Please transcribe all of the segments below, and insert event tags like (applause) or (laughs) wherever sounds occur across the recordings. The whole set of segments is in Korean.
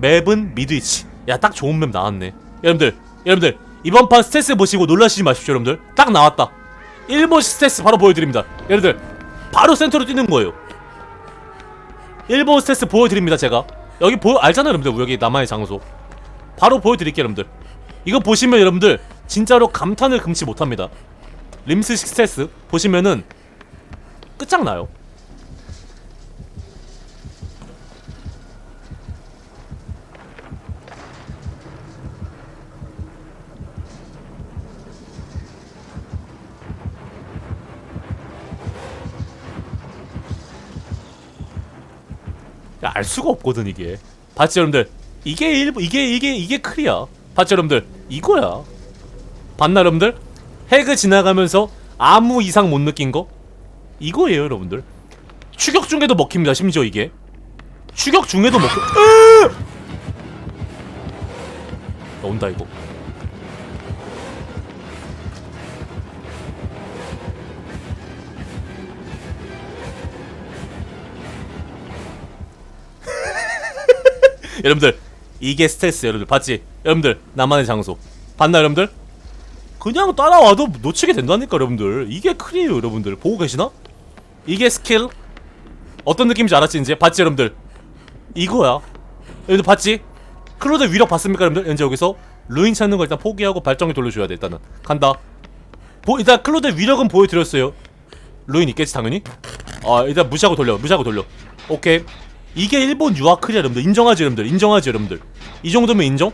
맵은 미드위치. 야 딱 좋은 맵 나왔네. 여러분들 여러분들 이번 판 스탯스 보시고 놀라시지 마십시오 여러분들. 딱 나왔다. 1번 스탯스 바로 보여드립니다. 여러분들 바로 센터로 뛰는 거예요. 일본 스탯스 보여드립니다 제가. 여기 보여 알잖아요 여러분들 여기 남한의 장소. 바로 보여드릴게요 여러분들. 이거 보시면 여러분들 진짜로 감탄을 금치 못합니다. 림스식 스탯스 보시면은 끝장나요 야, 알 수가 없거든 이게. 봤지 여러분들? 이게 일 이게 이게 이게 클이야. 봤지 여러분들? 이거야. 봤나 여러분들? 해그 지나가면서 아무 이상 못 느낀 거? 이거예요 여러분들. 추격 중에도 먹힙니다 심지어 이게. 추격 중에도! 야, 온다 이거. (laughs) 여러분들 이게 스트레스 여러분들. 봤지? 여러분들 나만의 장소. 봤나 여러분들? 그냥 따라와도 놓치게 된다니까 여러분들. 이게 클이에요 여러분들. 보고 계시나? 이게 스킬? 어떤 느낌인지 알았지 이제? 봤지 여러분들? 이거야. 여러분들 봤지? 클로드 위력 봤습니까 여러분들? 이제 여기서 루인 찾는 거 일단 포기하고 발정기 돌려줘야 돼 일단은. 간다. 보, 일단 클로드 위력은 보여드렸어요. 루인 있겠지 당연히? 아 일단 무시하고 돌려 무시하고 돌려. 오케이 이게 일본 유아클이야 여러분들. 인정하지 여러분들? 인정하지 여러분들? 이 정도면 인정?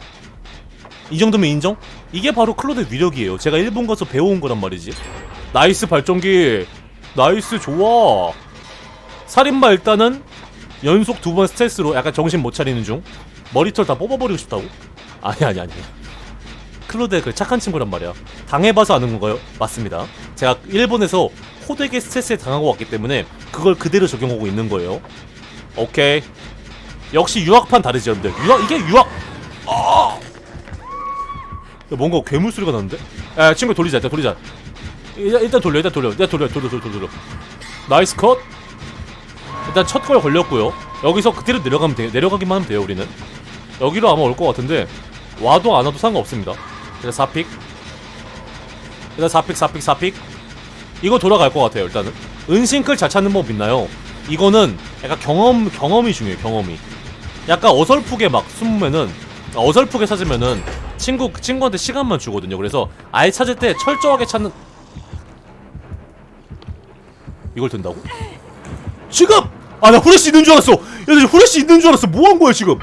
이 정도면 인정? 이게 바로 클로드 위력이에요. 제가 일본 가서 배워온 거란 말이지. 나이스 발전기. 나이스 좋아. 살인마 일단은 연속 두 번 스트레스로 약간 정신 못 차리는 중. 머리털 다 뽑아버리고 싶다고? 아니 아니 아니. 클로드 그 착한 친구란 말이야. 당해봐서 아는 건가요? 맞습니다. 제가 일본에서 호되게 스트레스에 당하고 왔기 때문에 그걸 그대로 적용하고 있는 거예요 오케이. 역시 유학판 다르지 여러분들. 유학 이게 유학 아! 야, 뭔가 괴물 소리가 나는데? 야 친구 돌리자 일단 돌리자. 일단, 일단 돌려 일단 돌려. 일단 돌려 돌려 돌려 돌려 돌려. 나이스 컷. 일단 첫 걸 걸렸고요. 여기서 그대로 내려가면 돼 내려가기만 하면 돼요 우리는. 여기로 아마 올 것 같은데 와도 안 와도 상관없습니다. 일단 4픽. 일단 4픽 4픽 4픽. 이거 돌아갈 것 같아요 일단은. 은신클 잘 찾는 법 있나요? 이거는 약간 경험 경험이 중요해요 경험이. 약간 어설프게 막 숨으면은 어설프게 찾으면은 친구 친구한테 시간만 주거든요. 그래서 아예 찾을 때 철저하게 찾는 이걸 든다고? 지금! 아 나 후레쉬 있는 줄 알았어! 야나 지금 후레쉬 있는 줄 알았어! 뭐 한 거야 지금?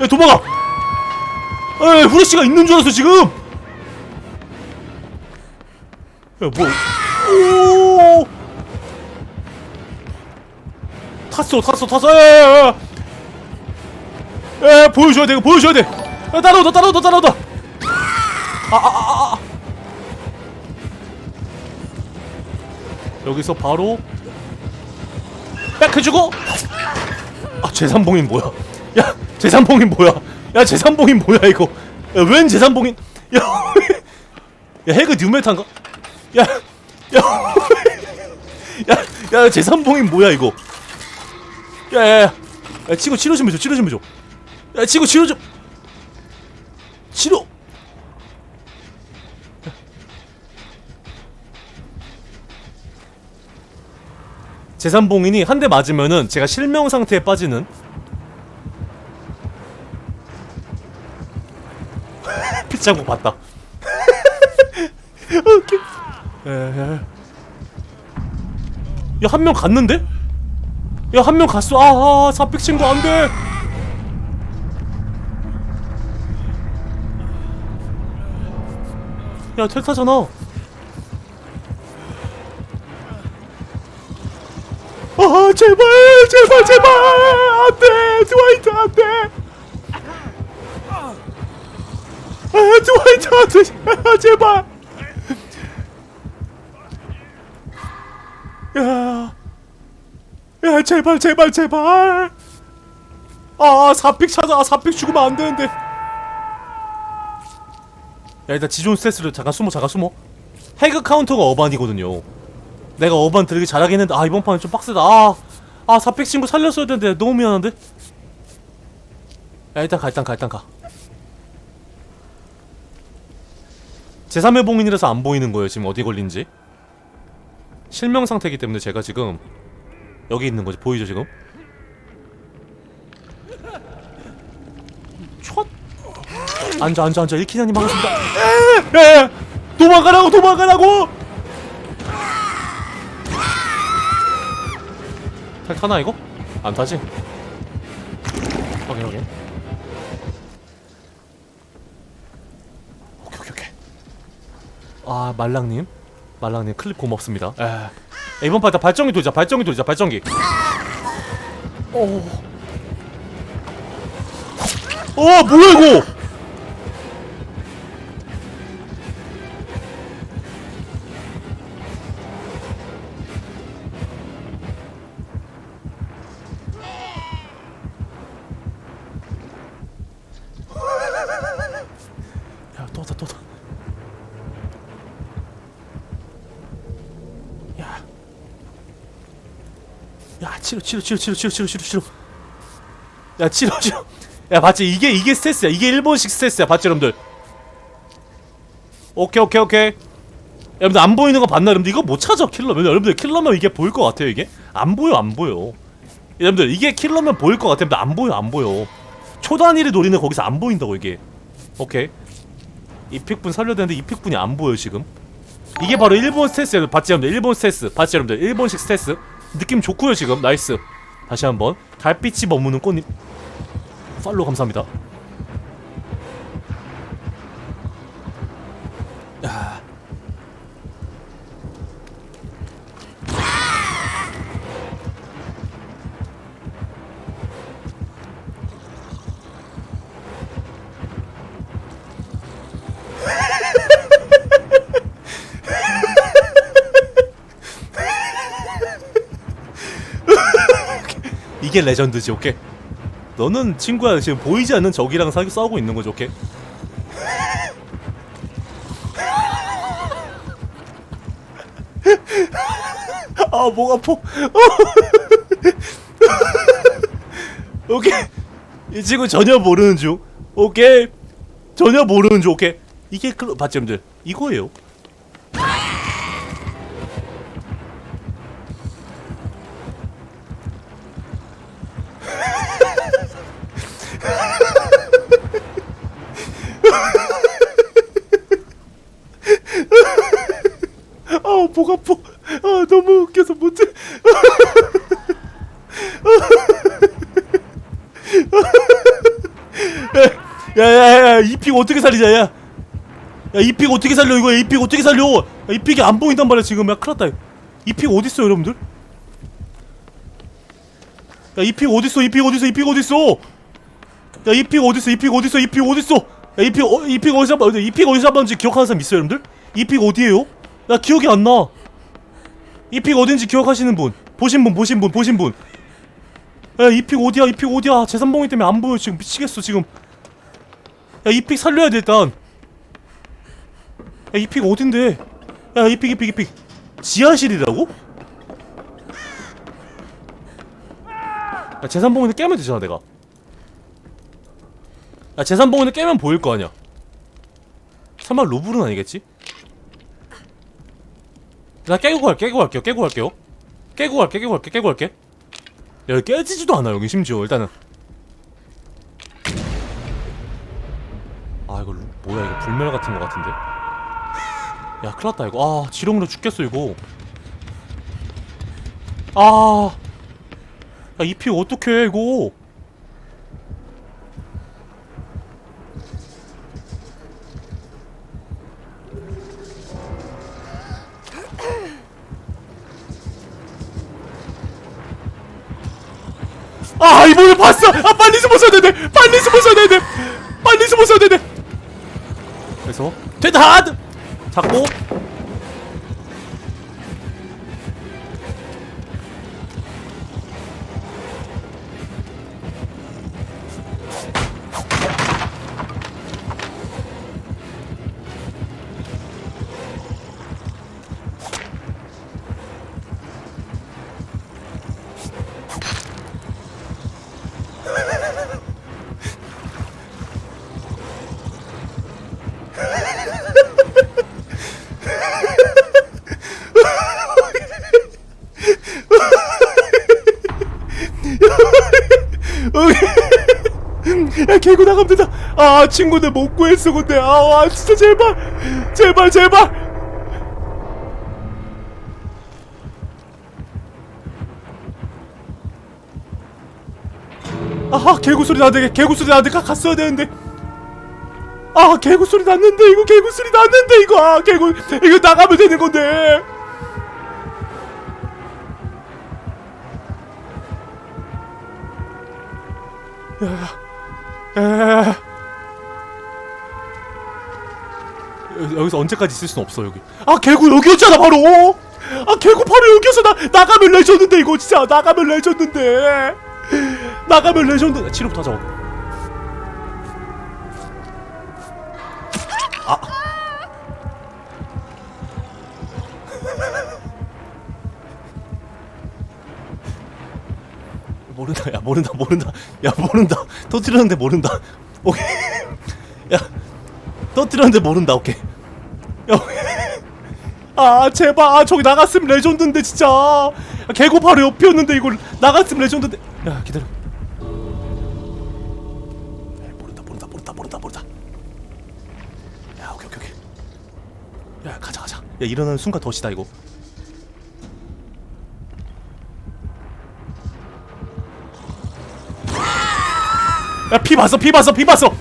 야 도망가! 야 후레쉬가 있는 줄 알았어 지금! 야 뭐? 오 탔어 탔어 탔어. 야야야야 야 보여줘야 돼 이거 보여줘야 돼. 야, 따라오다 따라오다 따라오다. 아아아 아 아, 여기서 바로 백 해주고. 아 재산봉인 뭐야? 야 재산봉인 뭐야? 야 재산봉인 뭐야 이거? 야 웬 재산봉인? 야, (laughs) 야 해그 뉴메탄가? 야야 (laughs) 야, 야, 재산봉인 뭐야 이거 야야야. 야, 치고 치료 좀 해줘 치료 좀 해줘. 야 치고 치료 좀. 치료. 재산봉인이 한 대 맞으면은 제가 실명 상태에 빠지는. (laughs) 피자국 봤다. (laughs) 오케이 야한 명 갔는데? 야 한 명 갔어. 아 아 사픽 친구 안 돼. 야 텔타잖아 아 제발 제발 제발. 안 돼. 드와이트 안 돼. 아 드와이트 안 돼. 아, 제발. 야, 야 제발 제발 제발. 아 사픽 찾아 사픽 죽으면 안 되는데. 야 일단 지존 스트레스를 잠깐 숨어 잠깐 숨어. 해그 카운터가 어반이거든요. 내가 어반 들기 잘하긴 했는데 아 이번 판은 좀 빡세다. 아, 아 사픽 친구 살렸어야 되는데 너무 미안한데? 야 일단 가 일단 가 일단 가. 제3의 봉인이라서 안 보이는 거예요 지금 어디 걸린지. 실명 상태이기 때문에 제가 지금 여기 있는 거지 보이죠 지금? 촥 앉아 앉아 앉아. 일키나님 반갑습니다. 에, 에, 도망가라고 도망가라고! 탈 타나 이거? 안 타지? 확인 확인. 오케이 오케이 오케이. 아 말랑님? 말랑님 클립 고맙습니다. 에 이번 판다 발전기 돌자 발전기 돌자 발전기 오. 어 뭐야 이거 치료 치료 치료 치료 치료 치료 치료. 치료 야 치료 치료. 야 봤지? 이게 이게 스트레스야. 이게 일본식 스트레스야 봤지 여러분들? 오케이 오케이 오케이. 여러분들 안 보이는 거 봤나? 여러분들 이거 못 찾아 킬러면. 여러분들 킬러면 이게 보일 것 같아요 이게? 안 보여 안 보여. 여러분들 이게 킬러면 보일 것 같아요. 안 보여 안 보여. 초단위를 노리는 거기서 안 보인다고 이게. 오케이. 이 픽분 살려야 되는데 이 픽분이 안 보여 지금. 이게 바로 일본 스트레스예요 봤지 여러분들? 일본 스트레스. 봤지 여러분들? 일본식 스트레스 느낌 좋고요 지금. 나이스. 다시 한번. 달빛이 머무는 꽃잎. 팔로우 감사합니다 이게 레전드지 오케이? 너는 친구야 지금 보이지 않는 적이랑 사, 싸우고 있는 거죠 오케이? (laughs) 아목 아파 (laughs) 오케이. 이 친구 전혀 모르는 중. 오케이. 전혀 모르는 중 오케이. 이게 클 봤지 여러분들? 이거예요 아, 목 아파. 아, 너무 웃겨서 못해. 야, 야, 야, 야, 이픽 어떻게 살리자, 야. 야, 이픽 어떻게 살려, 이거. 이픽 어떻게 살려. 야, 이픽이 안 보인단 말이야, 지금. 야, 큰일 났다. 이픽 어딨어, 여러분들? 야, 이픽 어딨어, 이픽 어딨어, 이픽 어딨어? 야, 이픽 어딨어, 이픽 어딨어, 이픽 어딨어? 야, 이픽, 어, 이픽 어디서, 봐- 이픽 어디서 봤는지 기억하는 사람 있어요, 여러분들? 이픽 어디에요? 나 기억이 안 나. 이 픽 어딘지 기억하시는 분, 보신 분, 보신 분, 보신 분. 야, 이 픽 어디야? 이 픽 어디야? 재산봉이 때문에 안 보여 지금 미치겠어 지금. 야, 이 픽 살려야 돼 일단. 야, 이 픽 어딘데? 야, 이 픽, 이 픽, 이 픽. 지하실이라고? 야, 재산봉인을 깨면 되잖아 내가. 야, 재산봉인을 깨면 보일 거 아니야. 설마 루블은 아니겠지? 나 깨고 갈게 깨고 갈게요 깨고 갈게요. 깨고 갈게 깨고 갈게 깨고 갈게. 야 깨지지도 않아 여기 심지어 일단은. 아 이거 루- 뭐야 이거 불멸 같은 거 같은데. 야 큰일났다 이거. 아 지렁이로 죽겠어 이거. 아야 이 피 어떡해 이거 아 이번에 봤어. 아 빨리 숨어서야 되네 빨리 숨어서야 되네 빨리 숨어서야 되네 그래서 됐다. 잡고 야 개구 된다. 아 친구들 못 구했어 근데. 아와 진짜 제발. 제발 제발. 아 개구 소리 나는데 개구 소리 나는데 가 갔어야 되는데. 아 개구 소리 났는데 이거 개구 소리 났는데 이거. 아 개구 이거 나가면 되는 건데 야, 여기서 언제까지 있을 순 없어 여기. 아 개구 여기였잖아 바로! 아 개구 바로 여기였어 나 나가면 레전드인데 이거 진짜. 나가면 레전드인데. 나가면 레전드. 치료부터 하자 모른다 야 모른다. 야 모른다. 터뜨렸는데 모른다. 오케이. 야 터뜨렸는데 모른다. 오케이. 야 오케이. 아 제발. 아 저기 나갔으면 레전드인데 진짜. 아, 개고 바로 옆이었는데 이걸 나갔으면 레전드인데. 야 기다려. 야, 모른다 모른다 모른다 모른다 모른다. 야 오케이 오케이 오케이. 야 가자 가자. 야 일어나는 순간 덫이다 이거 야 피 봤어 피 봤어 피 봤어.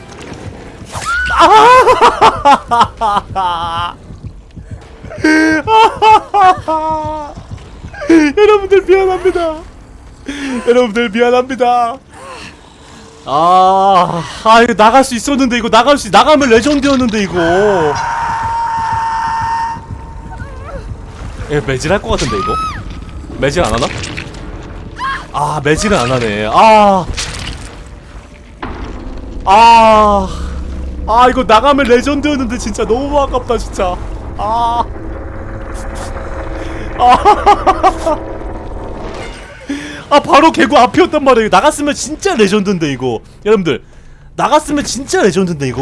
아! (laughs) 여러분들 미안합니다. 여러분들 미안합니다. 아, 아 이거 나갈 수 있었는데 이거 나갈 수 나가면 레전드였는데 이거. 예 매질 할 것 같은데 이거? 매질 안 하나? 아 매질은 안 하네. 아 아, 아 이거 나가면 레전드였는데 진짜 너무 아깝다 진짜. 아, 아, 아 바로 개구 앞이었단 말이에요. 나갔으면 진짜 레전드인데 이거. 여러분들 나갔으면 진짜 레전드인데 이거.